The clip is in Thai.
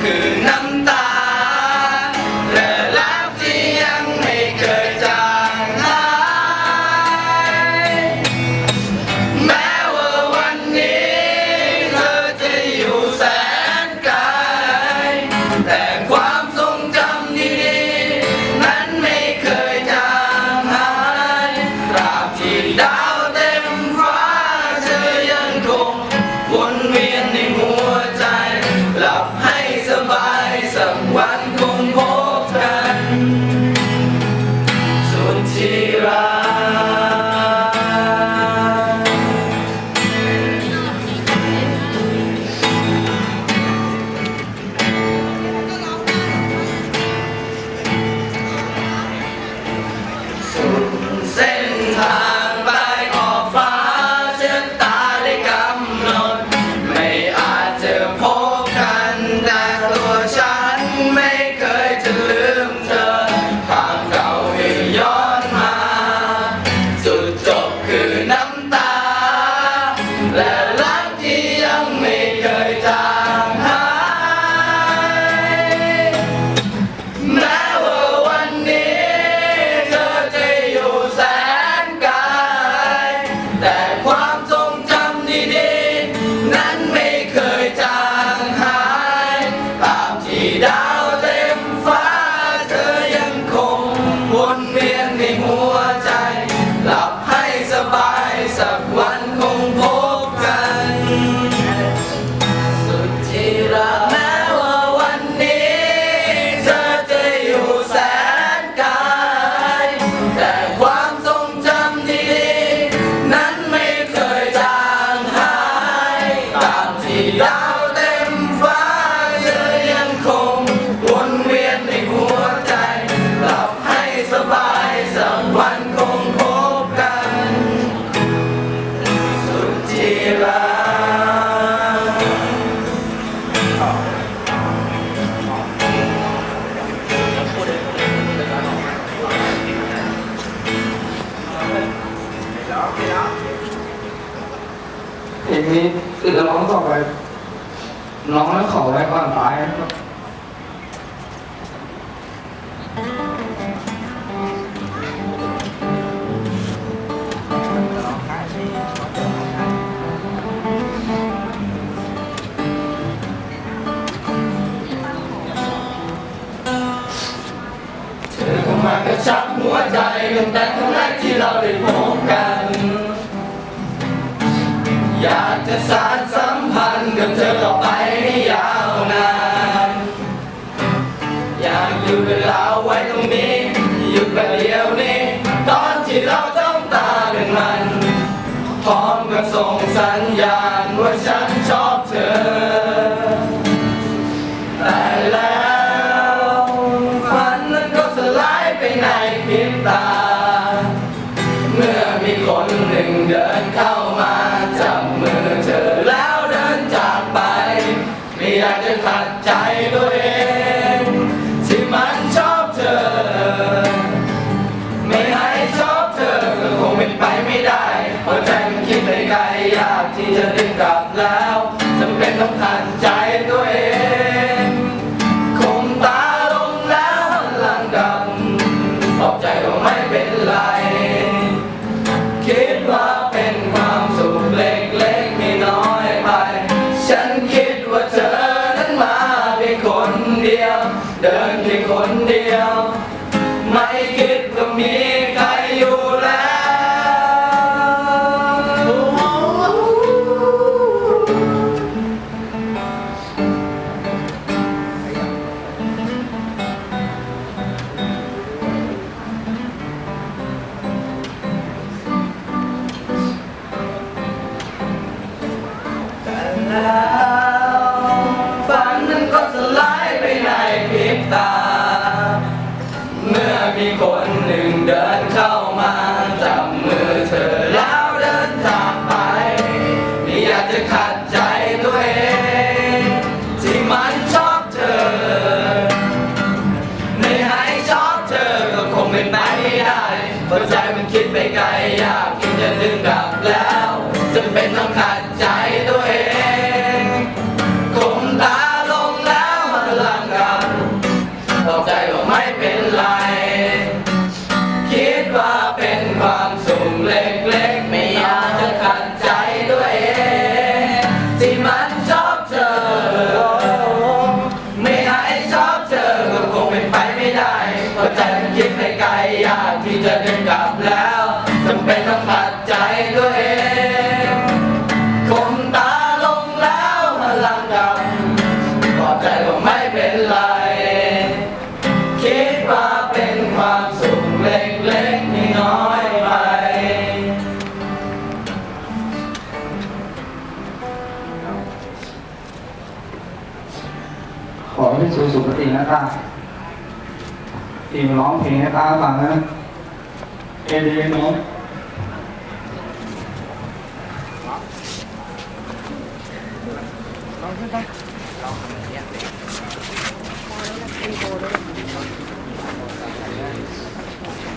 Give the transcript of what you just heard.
คือน้ำตา ที่ดาวเต็มฟ้าเธอยังคงวนเวียนในหัวใจหลับให้สบายสักวันคงพบกัน สุจีรัก งนี้ขึ้นแล้วร้องต่อไป น้องนั้นขอไว้ก่อนตายนะครับมากระชับหัวใจงแต่ครั้งแรกที่เราได้พบกัน อยากจะสานสัมพันธ์กับเธอต่อไปให้ยาวนาน อยากอยู่เวลา อยากจะขัดใจด้วย มีคนหนึ่งเดินเข้ามาจับมือเธอแล้วเดินจากไปไม่อยากจะขัดใจตัวเองที่มันชอบเธอ ไม่ให้ชอบเธอก็คงเป็นไปไม่ได้เพราะ ให้สวยสุขตินะตาตีมร้องเพลงให้ตาฟังนะเอเดนองลองขึ้นไปลองเนี่ย